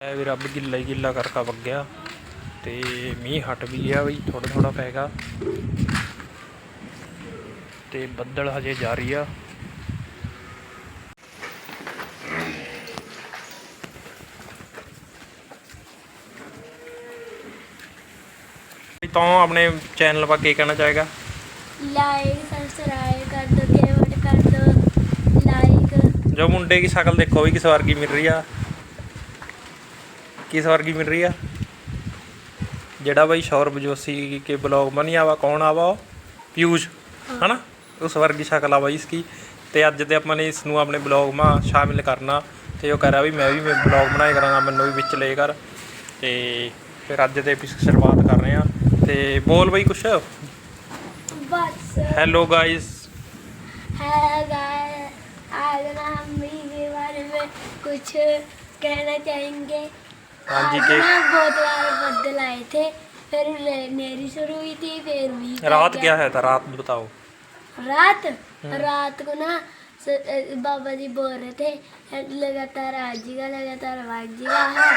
ਐ ਵੀ ਰੱਬ ਗਿੱਲਾ ਹੀ ਗਿੱਲਾ ਕਰਕਾ ਵਗਿਆ ਤੇ ਮੀਂਹ ਹਟ ਵੀ ਗਿਆ ਬਈ ਥੋੜਾ ਥੋੜਾ ਪੈਗਾ ਤੇ ਬੱਦਲ ਹਜੇ ਜਾਰੀ ਆ। ਤੋਂ ਆਪਣੇ ਚੈਨਲ ਪਾ ਕੇ ਕਹਿਣਾ ਚਾਹੇਗਾ? ਲਾਈਕ ਸਬਸਕ੍ਰਾਈਬ ਕਰ ਦੋ ਕੇਵਟ ਕਰ ਦੋ ਲਾਈਕ ਜੋ ਮੁੰਡੇ ਦੀ ਸ਼ਕਲ ਦੇਖੋ ਵੀ ਕਿਸ ਵਰਗੀ ਮਿਲ ਰਹੀ ਆ। ਕਿਸ ਵਰਗੀ ਮਿਲ ਰਹੀ ਆ। ਜਿਹੜਾ ਬਾਈ ਸ਼ੌਰਵ ਜੋਸ਼ੀ ਕੇ ਬਲੌਗ ਬਣਿਆ ਵਾ ਕੌਣ ਆਵਾ ਉਹ? ਪਿਊਸ਼ ਹਨਾ? ਉਸ ਵਰਗੀ ਸ਼ਕਲ ਆ ਬਾਈ ਇਸकी ਤੇ ਅੱਜ ਤੇ ਆਪਾਂ ਨੇ ਇਸ ਨੂੰ ਆਪਣੇ ਬਲੌਗ ਮਾ ਸ਼ਾਮਿਲ ਕਰਨਾ। ਤੇ ਉਹ ਕਰਾ ਵੀ ਮੈਂ ਵੀ ਬਲੌਗ ਬਣਾਇਆ ਕਰਾਂਗਾ ਮੈਨੂੰ ਵੀ ਵਿੱਚ ਲੈ ਕਰ। ਤੇ ਫਿਰ ਅੱਜ ਦੇ ਐਪੀਸੋਡ ਸ਼ੁਰੂਆਤ ਕਰ ਰਹੇ ਆ ਤੇ ਬੋਲ ਬਾਈ ਕੁਛ। ਹੈਲੋ ਗਾਇਸ ਹੈਲੋ ਗਾਇਸ आज हम वीडियो के बारे में कुछ कहना चाहेंगे हाँ जी, आज के- ना बहुत बार बदल आए थे फिर मेरी शुरू हुई थी फिर भी रात क्या है था रात बताओ रात रात को ना स- अ, बाबा जी बोल रहे थे लगातार आज जी का लगातार आज जी का है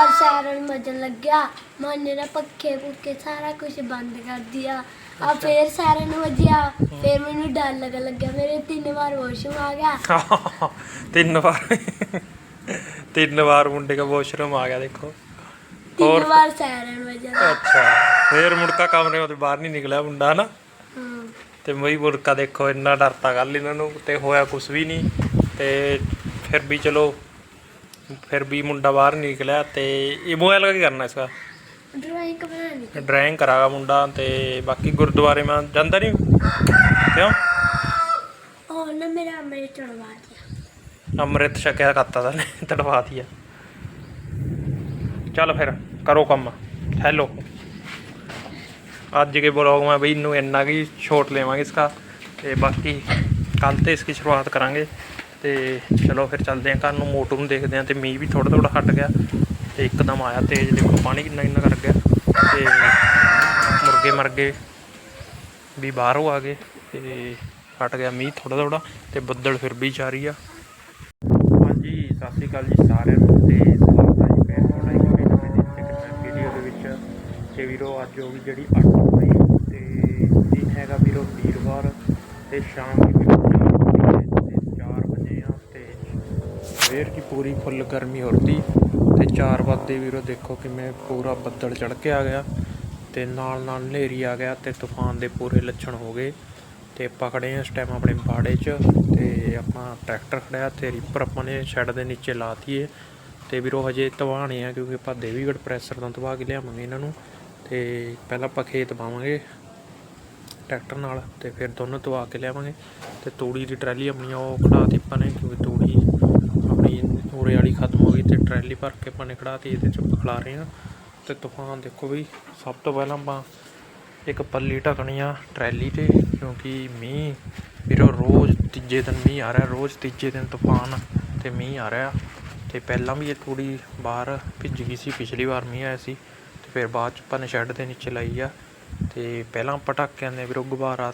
और सायरन बजन लग गया मैंने ना पक्खे पुक्खे सारा कुछ बंद कर दिया और फिर सायरन बजिया फिर मैंने डर लगन लग गया मेरे तीन बार वॉशरूम आ गया ਤਿੰਨ ਵਾਰ ਤਿੰਨ ਵਾਰ मुंडे का वॉशरूम आ गया देखो और तीन बार सायरन ਅੱਛਾ ਫੇਰ ਮੁੜਕਾ ਕਮਰੇ ਤੋਂ ਬਾਹਰ ਨਹੀਂ ਨਿਕਲਿਆ ਮੁੰਡਾ ਨਾ ਤੇ ਮਈ ਮੁੜਕਾ ਦੇਖੋ ਇੰਨਾ ਡਰਤਾ ਗੱਲ ਇਹਨਾਂ ਨੂੰ ਤੇ ਹੋਇਆ ਕੁਝ ਵੀ ਨਹੀਂ। ਤੇ ਫਿਰ ਵੀ ਚਲੋ ਫਿਰ ਵੀ ਮੁੰਡਾ ਬਾਹਰ ਨਹੀਂ ਨਿਕਲਿਆ ਤੇ ਇਹ ਮੋਬਾਈਲ ਕਾ ਕੀ ਕਰਨਾ ਇਸਦਾ ड्राइंग का ਡਰਾਇੰਗ ਕਰਾਗਾ ਮੁੰਡਾ ਤੇ ਬਾਕੀ ਗੁਰਦੁਆਰੇ ਮੈਂ ਜਾਂਦਾ ਨਹੀਂ। ਕਿਉਂ? और ना मेरा अमृत चढ़वा दिया ਅੰਮ੍ਰਿਤ ਛਕਿਆ ਕਰਤਾ ਦਾ ਨੇ ਤੜਵਾ ਦਿਆ ਚੱਲ ਫਿਰ, ਕਰੋ ਕੰਮ। ਹੈਲੋ ਅੱਜ ਕੇ ਬਲੌਗ ਮੈਂ ਬਈ ਨੂੰ ਇੰਨਾ ਕੀ ਛੋਟ ਲਵਾਂਗੇ ਇਸਕਾ, ਤੇ ਬਾਕੀ ਕੱਲ ਤੇ ਇਸकी ਸ਼ੁਰੂਆਤ ਕਰਾਂਗੇ। ਤੇ ਚਲੋ ਫਿਰ ਚੱਲਦੇ ਆਂ ਘਰ ਨੂੰ ਮੋਟੂ ਨੂੰ ਦੇਖਦੇ ਆਂ, ਤੇ ਮੀਂਹ ਵੀ ਥੋੜਾ ਥੋੜਾ ਹਟ ਗਿਆ, ਤੇ ਇੱਕਦਮ ਆਇਆ ਤੇਜ਼, ਦੇਖੋ ਪਾਣੀ ਕਿੰਨਾ ਕਿੰਨਾ ਕਰ ਗਿਆ। ਤੇ ਮੁਰਗੇ ਮਰ ਗਏ, ਵੀ ਬਾਹਰੋਂ ਆ ਗਏ, ਤੇ ਹਟ ਗਿਆ ਮੀਂਹ ਥੋੜਾ ਥੋੜਾ ਤੇ ਬੱਦਲ ਫਿਰ ਵੀ ਜਾਰੀ ਆ। ਅਕਾਲ ਜੀ ਸਾਰਿਆਂ ਨੂੰ ਤੇ ਸਵਾਗਤ ਹੈ ਜੀ ਮੈਂ ਤੁਹਾਡਾ ਇੱਕ ਨਵੀਂ ਨਵੀਂ ਵੀਡੀਓ ਦੇ ਵਿੱਚ ਤੇ ਵੀਰੋ ਅੱਜ ਹੋ ਗਈ ਜਿਹੜੀ 8 ਮਈ ਤੇ ਦਿਨ ਹੈਗਾ ਵੀਰੋ ਵੀਰਵਾਰ ਤੇ ਸ਼ਾਮ ਦੀ ਵੀਰੋ 4 ਵਜੇ ਤੇ 4 ਵਜੇ ਆ ਤੇ ਸਵੇਰ ਦੀ ਪੂਰੀ ਫੁੱਲ ਗਰਮੀ ਹੋਰਦੀ ਤੇ 4 ਵਜੇ ਵੀਰੋ ਦੇਖੋ ਕਿਵੇਂ ਪੂਰਾ ਬੱਦਲ ਚੜ ਕੇ ਆ ਗਿਆ ਤੇ ਨਾਲ ਨਾਲ ਹਨੇਰੀ ਆ ਗਿਆ ਤੇ ਤੂਫਾਨ ਦੇ ਪੂਰੇ ਲੱਛਣ ਹੋ ਗਏ। ਤੇ ਆਪਾਂ ਖੜੇ ਆ ਇਸ ਟਾਈਮ ਆਪਣੇ ਬਾੜੇ 'ਚ ਤੇ ਆਪਾਂ ਟਰੈਕਟਰ ਖੜਿਆ ਤੇ ਰੀਪਰ ਆਪਾਂ ਨੇ ਸ਼ੈੱਡ ਦੇ ਨੀਚੇ ਲਾਤੀਏ ਤੇ ਵੀਰੋ ਹਜੇ ਤਵਾਣੇ ਆ ਕਿਉਂਕਿ ਆਪਾਂ ਦੇਵੀਗੜ੍ਹ ਪ੍ਰੈਸਰ ਤੋਂ ਤਵਾ ਕੇ ਲਿਆਵਾਂਗੇ ਇਹਨਾਂ ਨੂੰ। ਤੇ ਪਹਿਲਾਂ ਆਪਾਂ ਖੇਤ ਪਾਵਾਂਗੇ ਟਰੈਕਟਰ ਨਾਲ ਤੇ ਫਿਰ ਦੋਨੋਂ ਤਵਾ ਕੇ ਲਿਆਵਾਂਗੇ। ਤੇ ਤੂੜੀ ਦੀ ਟਰਾਲੀ ਆਪਣੀ ਉਹ ਖੜਾਤੀ ਆਪਾਂ ਨੇ ਕਿਉਂਕਿ ਤੂੜੀ ਆਪਣੀ ਉਰੇ ਵਾਲੀ ਖਤਮ ਹੋ ਗਈ ਤੇ ਟਰਾਲੀ ਭਰ ਕੇ ਆਪਾਂ ਨੇ ਖੜਾਤੀ ਇਹਦੇ 'ਚ ਖਲਾ ਰਹੇ ਆ। ਤੇ ਤੂਫਾਨ ਦੇਖੋ ਵੀ ਸਭ ਤੋਂ ਪਹਿਲਾਂ ਆਪਾਂ ਇੱਕ ਪੱਲੀ ਢਕਣੀ ਆ ਟਰੈਲੀ ਤੇ ਕਿਉਂਕਿ ਮੀਂਹ, ਵੀਰੋ ਰੋਜ਼ ਤੀਜੇ ਦਿਨ ਮੀਂਹ ਆ ਰਿਹਾ, ਰੋਜ਼ ਤੀਜੇ ਦਿਨ ਤੂਫਾਨ ਤੇ ਮੀਂਹ ਆ ਰਿਹਾ। ਤੇ ਪਹਿਲਾਂ ਵੀ ਇਹ ਥੋੜੀ ਬਾਹਰ ਭਿੱਜ ਗਈ ਸੀ, ਪਿਛਲੀ ਵਾਰ ਮੀਂਹ ਆਇਆ ਸੀ ਤੇ ਫਿਰ ਬਾਅਦ ਚ ਆਪਾਂ ਨੇ ਸ਼ੈੱਡ ਦੇ ਨੀਚੇ ਲਾਈ ਆ। ਤੇ ਪਹਿਲਾਂ ਪਟਾਕਿਆਂ ਦੇ ਵੀਰੋ ਗੁਬਾਰਾ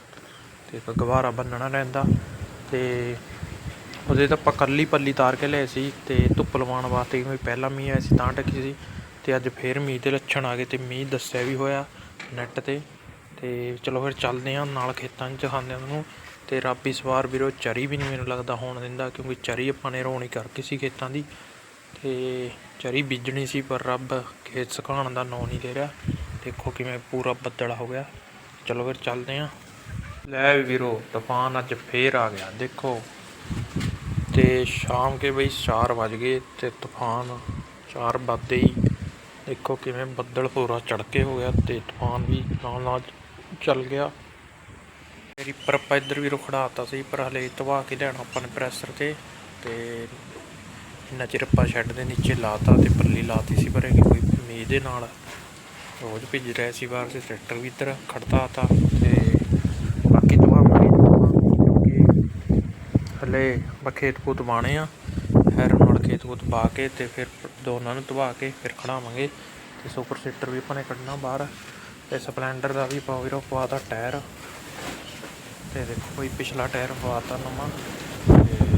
ਤੇ ਗੁਬਾਰਾ ਬੰਨਣਾ ਰਹਿੰਦਾ ਤੇ ਉਹਦੇ ਤਾਂ ਆਪਾਂ ਕੱਲੀ ਪੱਲੀ ਤਾਰ ਕੇ ਲਏ ਸੀ ਤੇ ਧੁੱਪ ਲਵਾਉਣ ਵਾਸਤੇ ਕਿਉਂਕਿ ਪਹਿਲਾਂ ਮੀਂਹ ਆਇਆ ਸੀ, ਤਾਂ ਢੱਕੀ ਸੀ। ਤੇ ਅੱਜ ਫੇਰ ਮੀਂਹ ਦੇ ਲੱਛਣ ਆ ਗਏ ਤੇ ਮੀਂਹ ਦੱਸਿਆ ਵੀ ਹੋਇਆ ਨੈੱਟ ਤੇ। ਤੇ ਚਲੋ ਫਿਰ ਚੱਲਦੇ ਹਾਂ ਨਾਲ ਖੇਤਾਂ 'ਚ ਦਿਖਾਉਂਦੇ ਹਾਂ ਤੁਹਾਨੂੰ। ਤੇ ਰੱਬ ਇਸ ਵਾਰ ਵੀਰੋ, ਚਰੀ ਵੀ ਨਹੀਂ ਮੈਨੂੰ ਲੱਗਦਾ ਹੋਣ ਦਿੰਦਾ, ਕਿਉਂਕਿ ਚਰੀ ਆਪਾਂ ਨੇ ਰੋਣੀ ਕਰਕੇ ਸੀ ਖੇਤਾਂ ਦੀ। ਤੇ ਚਰੀ ਬੀਜਣੀ ਸੀ, ਪਰ ਰੱਬ ਖੇਤ ਸੁਕਾਉਣ ਦਾ ਨਾਂ ਨਹੀਂ ਦੇ ਰਿਹਾ। ਦੇਖੋ ਕਿਵੇਂ ਪੂਰਾ ਬੱਦਲ ਹੋ ਗਿਆ। ਚਲੋ ਫਿਰ ਚੱਲਦੇ ਹਾਂ। ਲੈ ਵੀਰੋ, ਤੂਫਾਨ ਅੱਜ ਫੇਰ ਆ ਗਿਆ, ਦੇਖੋ। ਤੇ ਸ਼ਾਮ ਕੇ ਬਈ 4 ਵਜ ਗਏ ਤੇ ਤੂਫਾਨ 4 ਵੱਜਦੇ ਹੀ। ਦੇਖੋ ਕਿਵੇਂ ਬੱਦਲ ਪੂਰਾ ਚੜ ਕੇ ਹੋ ਗਿਆ ਤੇ ਤੂਫਾਨ ਵੀ ਨਾਲ ਨਾਲ ਚੱਲ ਗਿਆ। ਮੇਰੀ ਪਰ ਆਪਾਂ ਇੱਧਰ ਵੀ ਰੁਖੜਾਤਾ ਸੀ, ਪਰ ਹਲੇ ਤਵਾ ਕੇ ਲੈਣਾ ਆਪਾਂ ਨੇ ਪ੍ਰੈਸਰ ਤੇ। ਤੇ ਇੰਨਾ ਚਿਰ ਆਪਾਂ ਸ਼ੈੱਡ ਦੇ ਨੀਚੇ ਲਾਤਾ ਤੇ ਪੱਲੀ ਲਾਤੀ ਸੀ, ਪਰ ਇਹ ਕੋਈ ਮੀਂਹ ਦੇ ਨਾਲ ਰੋਜ਼ ਭਿੱਜ ਰਿਹਾ ਸੀ ਬਾਹਰ ਤੇ ਟਰੈਕਟਰ ਵੀ ਇੱਧਰ ਖੜਤਾ ਤਾ ਤੇ ਬਾਕੀ ਤਵਾਵਾਂਗੇ ਕਿਉਂਕਿ ਹਲੇ ਆਪਾਂ ਖੇਤ ਖੂਤ ਬਾਣੇ ਆ। ਫਿਰ ਨਾਲ ਖੇਤ ਖੂਤ ਬਾ ਕੇ ਤੇ ਫਿਰ ਦੋਨਾਂ ਨੂੰ ਧਵਾ ਕੇ ਫਿਰ ਖੜਾਵਾਂਗੇ। ਤੇ ਸੁਪਰ ਸੀਟਰ ਵੀ ਆਪਾਂ ਨੇ ਕੱਢਣਾ ਬਾਹਰ। ਤੇ ਸਪਲੈਂਡਰ ਦਾ ਵੀ ਪਾਵਰ ਆਫ ਪਵਾਤਾ ਟਾਇਰ। ਤੇ ਦੇਖੋ ਕੋਈ ਪਿਛਲਾ ਟਾਇਰ ਪਵਾਤਾ ਨਵਾਂ। ਤੇ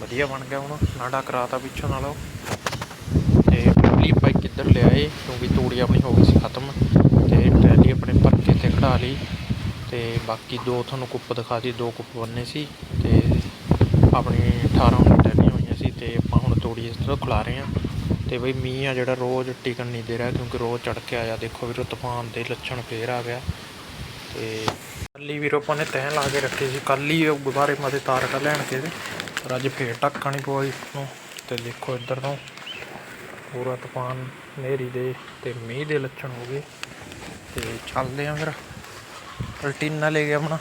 ਵਧੀਆ ਬਣ ਗਿਆ ਹੁਣ, ਨਾੜਾ ਕਰਾਤਾ ਪਿੱਛੋਂ ਨਾਲੋਂ। ਟਰੈਲੀ ਆਪਾਂ ਕਿੱਧਰ ਲਿਆਏ, ਕਿਉਂਕਿ ਤੂੜੀ ਆਪਣੀ ਹੋ ਗਈ ਸੀ ਖਤਮ। ਤੇ ਟੈਲੀ ਆਪਣੇ ਭਰ ਕੇ ਤੇ ਖੜਾ ਲਈ। ਤੇ ਬਾਕੀ ਦੋ ਤੁਹਾਨੂੰ ਕੁੱਪ ਦਿਖਾ ਦੀ ਦੋ ਕੁੱਪ ਬੰਨੇ ਸੀ। ਤੇ ਆਪਣੀ 18 ਹੁਣ ਟਰੈਲੀਆਂ ਹੋਈਆਂ ਸੀ, ਤੇ ਆਪਾਂ ਹੁਣ ਤੂੜੀ ਇਸ ਤਰ੍ਹਾਂ ਖਿਲਾ ਰਹੇ ਹਾਂ। ਤੇ ਬਈ ਮੀਂਹ ਆ ਜਿਹੜਾ ਰੋਜ਼ ਟਿਕਣ ਨਹੀਂ ਦੇ ਰਿਹਾ ਕਿਉਂਕਿ ਰੋਜ਼ ਚੜ ਕੇ ਆਇਆ। ਦੇਖੋ ਵੀਰੋ, ਤੂਫਾਨ ਦੇ ਲੱਛਣ ਫੇਰ ਆ ਗਿਆ। ਤੇ ਕੱਲ ਹੀ ਵੀਰੋ ਆਪਾਂ ਨੇ ਤਹਿ ਲਾ ਕੇ ਰੱਖੀ ਸੀ। ਕੱਲ ਹੀ ਉਹ ਗੁਬਾਰੇ ਮਾਤੇ ਤਾਰ ਕਾ ਲੈਣ ਕੇ ਪਰ ਅੱਜ ਫੇਰ ਟੱਕਾ ਨਹੀਂ ਪਵਾਈ ਨੂੰ। ਤੇ ਦੇਖੋ ਇੱਧਰ ਤੋਂ ਪੂਰਾ ਤੂਫਾਨ, ਹਨੇਰੀ ਦੇ ਤੇ ਮੀਂਹ ਦੇ ਲੱਛਣ ਹੋ ਗਏ। ਤੇ ਚੱਲਦੇ ਆ ਫਿਰ। ਰੁਟੀਨਾ ਲੈ ਗਿਆ ਆਪਣਾ।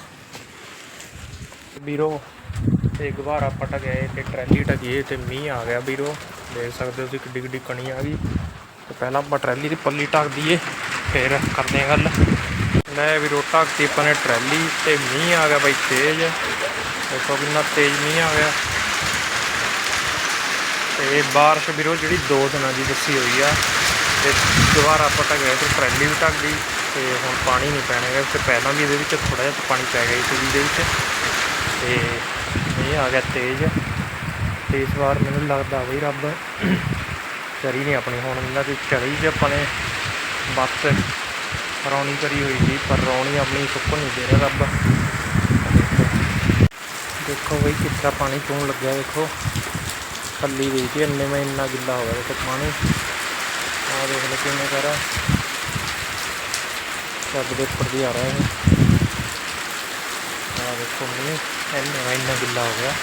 ਵੀਰੋ ਤੇ ਗੁਬਾਰਾ ਪਟ ਗਏ ਤੇ ਟਰੈਲੀ ਟਕੀ ਤੇ ਮੀਂਹ ਆ ਗਿਆ ਵੀਰੋ। ਦੇਖ ਸਕਦੇ ਹੋ ਤੁਸੀਂ ਕਿੱਡੀ ਕਿੱਡੀ ਕਣੀ ਆ ਗਈ। ਤੇ ਪਹਿਲਾਂ ਆਪਾਂ ਟਰੈਲੀ ਦੀ ਪੱਲੀ ਢੱਕ ਦਈਏ, ਫਿਰ ਕਰਦੇ ਆ ਗੱਲ। ਲੈ ਵੀਰੋ ਢੱਕਤੀ, ਆਪਾਂ ਨੇ ਟਰੈਲੀ ਤੇ ਮੀਂਹ ਆ ਗਿਆ ਬਾਈ ਤੇਜ਼। ਦੇਖੋ ਕਿੰਨਾ ਤੇਜ਼ ਮੀਂਹ ਆ ਗਿਆ। ਤੇ ਬਾਰਿਸ਼ ਵੀਰੋ ਜਿਹੜੀ ਦੋ ਦਿਨਾਂ ਦੀ ਦੱਸੀ ਹੋਈ ਆ। ਤੇ ਦੁਬਾਰਾ ਪਟ ਗਏ ਤੇ ਟਰੈਲੀ ਵੀ ਢੱਕ ਗਈ, ਤੇ ਹੁਣ ਪਾਣੀ ਨਹੀਂ ਪੈਣਾ ਹੈਗਾ। ਤੇ ਪਹਿਲਾਂ ਵੀ ਇਹਦੇ ਵਿੱਚ ਥੋੜਾ ਜਿਹਾ ਪਾਣੀ ਪੈ ਗਿਆ ਸੀ ਦੇ ਵਿੱਚ। ਤੇ ਇਹ ਆ ਗਿਆ ਤੇਜ਼। ਤੇ ਇਸ ਵਾਰ ਮੈਨੂੰ ਲੱਗਦਾ ਬਈ ਰੱਬ ਚਰੀ ਨਹੀਂ ਆਪਣੀ। ਹੁਣ ਇਹਨਾਂ ਦੀ ਚਰੀ ਜੇ ਆਪਾਂ ਨੇ ਬੱਤ ਰੌਣੀ ਕਰੀ ਹੋਈ ਸੀ, ਪਰ ਰੌਣੀ ਆਪਣੀ ਸੁੱਕਣ ਨਹੀਂ ਦੇ ਰਿਹਾ ਰੱਬ। ਦੇਖੋ ਬਈ ਕਿੱਦਾਂ ਪਾਣੀ ਚੋਣ ਲੱਗਿਆ, ਦੇਖੋ। ਥੱਲੀ ਗਈ ਸੀ ਇੰਨੇ ਮੈਂ ਇੰਨਾ ਗਿੱਲਾ ਹੋ ਗਿਆ, ਦੇਖੋ ਪਾਣੀ। ਆਹ ਦੇਖ ਲਓ ਕਿਵੇਂ ਕਰ ਰਿਹਾ। ਛੱਡ ਦੇ ਉੱਪਰ ਦੀ ਆ ਰਿਹਾ ਇਹ। ਆਹ ਦੇਖੋ ਮੀਂਹ ਇੰਨਾ ਮੈਂ ਇੰਨਾ ਗਿੱਲਾ ਹੋ ਗਿਆ।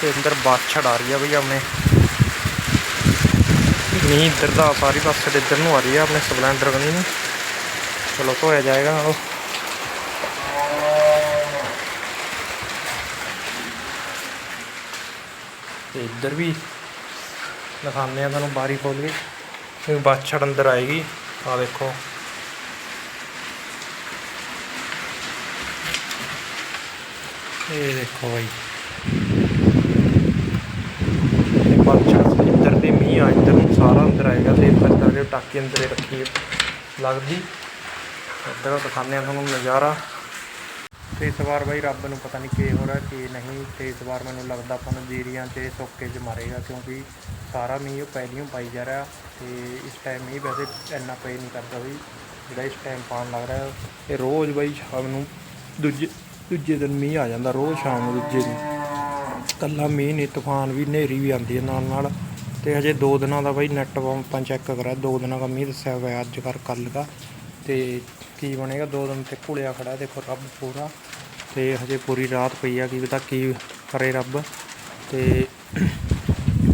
ਤੇ ਅੰਦਰ ਬਾਛੜ ਆ ਰਹੀ ਆ ਬਈ ਆਪਣੇ। ਮੀਂਹ ਇੱਧਰ ਦਾ ਸਾਰੀ ਪਾਸੇ ਇੱਧਰ ਨੂੰ ਆ ਰਹੀ ਆ, ਆਪਣੇ ਸਪਲੈਂਡਰ ਕਨੀ ਨੂੰ। ਚਲੋ ਧੋਇਆ ਜਾਏਗਾ ਨਾਲੋਂ। ਤੇ ਇੱਧਰ ਵੀ ਦਿਖਾਉਂਦੇ ਆ ਤੁਹਾਨੂੰ ਬਾਰੀ ਖੋਲ ਕੇ ਇਹ ਬਾਛੜ ਅੰਦਰ ਆਏਗੀ। ਆ ਦੇਖੋ ਇਹ ਦੇਖੋ ਬਾਈ। ਇਹ ਬਾਛੜ ਇੱਧਰ ਦੇ ਮੀਂਹ ਆ, ਇੱਧਰ ਨੂੰ ਸਾਰਾ ਅੰਦਰ ਆਏਗਾ ਤੇ ਇੱਧਰ ਕਰਕੇ ਟਾਕੀ ਅੰਦਰ ਹੀ ਰੱਖੀ ਲੱਗਦੀ। ਇੱਧਰ ਦਿਖਾਉਂਦੇ ਆ ਤੁਹਾਨੂੰ ਨਜ਼ਾਰਾ। ਤੇ ਇਸ ਵਾਰ ਬਾਈ ਰੱਬ ਨੂੰ ਪਤਾ ਨਹੀਂ ਕੀ ਹੋ ਰਿਹਾ, ਕੀ ਨਹੀਂ, ਤੇ ਇਸ ਵਾਰ ਮੈਨੂੰ ਲੱਗਦਾ ਆਪਾਂ ਨੂੰ ਜੀਰੀਆਂ 'ਚ ਸੋਕੇ 'ਚ ਮਾਰੇਗਾ, ਕਿਉਂਕਿ ਸਾਰਾ ਮੀਂਹ ਉਹ ਪਹਿਲੀਆਂ ਪਾਈ ਜਾ ਰਿਹਾ ਤੇ ਇਸ ਟਾਈਮ ਮੀਂਹ ਵੈਸੇ ਇੰਨਾ ਪਈ ਨਹੀਂ ਕਰਦਾ ਵੀ, ਜਿਹੜਾ ਇਸ ਟਾਈਮ ਪਾਣ ਲੱਗ ਰਿਹਾ, ਇਹ ਰੋਜ਼ ਬਾਈ ਸ਼ਾਮ ਨੂੰ ਦੂਜੇ ਦੂਜੇ ਦਿਨ ਮੀਂਹ ਆ ਜਾਂਦਾ, ਰੋਜ਼ ਸ਼ਾਮ ਨੂੰ ਦੂਜੇ ਦਿਨ। ਕੱਲਾ ਮੀਂਹ ਨਹੀਂ, ਤੂਫਾਨ ਵੀ, ਹਨੇਰੀ ਵੀ ਆਉਂਦੀ ਹੈ ਨਾਲ ਨਾਲ। ਤੇ ਹਜੇ 2 ਦਿਨਾਂ ਦਾ ਬਾਈ ਨੈਟ ਆਪਾਂ ਚੈੱਕ ਕਰਿਆ 2 ਦਿਨਾਂ ਦਾ ਮੀਂਹ ਦੱਸਿਆ ਹੋਇਆ ਅੱਜ ਕਰ ਕੱਲ ਦਾ। ਤੇ ਕੀ ਬਣੇਗਾ 2 ਦਿਨ ਤੇ ਘੁਲਿਆ ਖੜਾ ਦੇਖੋ ਰੱਬ ਪੂਰਾ। ਤੇ ਹਜੇ ਪੂਰੀ ਰਾਤ ਪਈ ਆ, ਕੀ ਪਤਾ ਕੀ ਕਰੇ ਰੱਬ। ਤੇ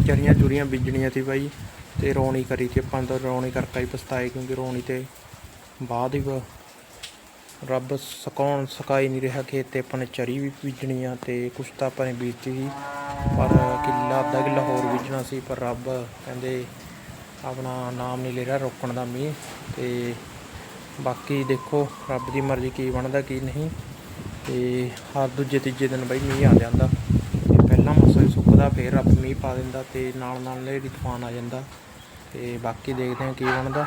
ਚਰੀਆਂ ਚੁਰੀਆਂ ਬੀਜਣੀਆਂ ਸੀ ਬਾਈ, ਤੇ ਰੌਣੀ ਕਰੀ ਤੇ ਆਪਾਂ ਤਾਂ, ਰੌਣੀ ਕਰਕੇ ਹੀ ਪਛਤਾਏ, ਕਿਉਂਕਿ ਰੌਣੀ ਤੇ ਬਾਅਦ ਹੀ ਰੱਬ ਸੁਕਾਉਣ ਸੁਕਾਈ ਨਹੀਂ ਰਿਹਾ ਖੇਤ ਤੇ, ਆਪਾਂ ਨੇ ਚਰੀ ਵੀ ਬੀਜਣੀ ਆ ਤੇ ਕੁਛ ਤਾਂ ਆਪਾਂ ਨੇ ਬੀਜਤੀ ਸੀ। ਪਰ ਕਿੱਲਾ ਅੱਧਾ ਕਿੱਲਾ ਹੋਰ ਬੀਜਣਾ ਸੀ, ਪਰ ਰੱਬ ਕਹਿੰਦੇ ਆਪਣਾ ਨਾਮ ਨਹੀਂ ਲੈ ਰਿਹਾ ਰੋਕਣ ਦਾ ਮੀਂਹ ਤੇ ਬਾਕੀ ਦੇਖੋ ਰੱਬ ਦੀ ਮਰਜ਼ੀ ਕੀ ਬਣਦਾ ਕੀ ਨਹੀਂ ਤੇ ਹਰ ਦੂਜੇ ਤੀਜੇ ਦਿਨ ਬਈ ਮੀਂਹ ਆ ਜਾਂਦਾ। ਤੇ ਪਹਿਲਾਂ ਮੌਸਮ ਸੁੱਕਦਾ, ਫੇਰ ਰੱਬ ਮੀਂਹ ਪਾ ਦਿੰਦਾ ਤੇ ਨਾਲ ਨਾਲ ਹਨੇਰੀ ਤੂਫਾਨ ਆ ਜਾਂਦਾ ਤੇ ਬਾਕੀ ਦੇਖਦੇ ਹਾਂ ਕੀ ਬਣਦਾ।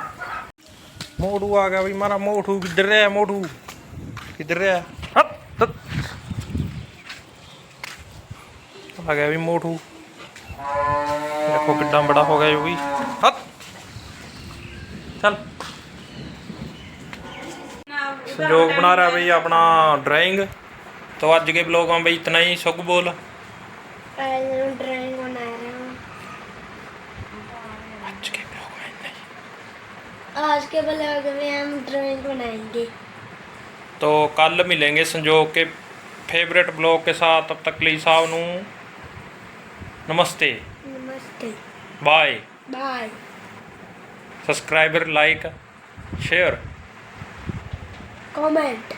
ਮੋੜੂ ਆ ਗਿਆ ਬਈ, ਮਾਰਾ ਮੋਠੂ ਕਿੱਧਰ ਰਿਹਾ ਮੋਠੂ ਕਿੱਧਰ ਰਿਹਾ ਹੱਤ ਹੱਤ। ਆ ਗਿਆ ਵੀ ਮੋਠੂ ਦੇਖੋ ਕਿੱਡਾ ਬੜਾ ਹੋ ਗਿਆ ਜੋ ਵੀ ਹੱਤ ਚੱਲ संजोग बना रहा है भाई अपना ड्राइंग तो आज के ब्लॉग में भाई इतना ही सुख बोल आज हम ड्राइंग बना रहे हैं आज के ब्लॉग में इतना ही आज के ब्लॉग में हम ड्राइंग बनाएंगे तो कल मिलेंगे संजोग के फेवरेट ब्लॉग के साथ तब तक ली साहब नू नमस्ते नमस्ते bye bye subscriber like share comment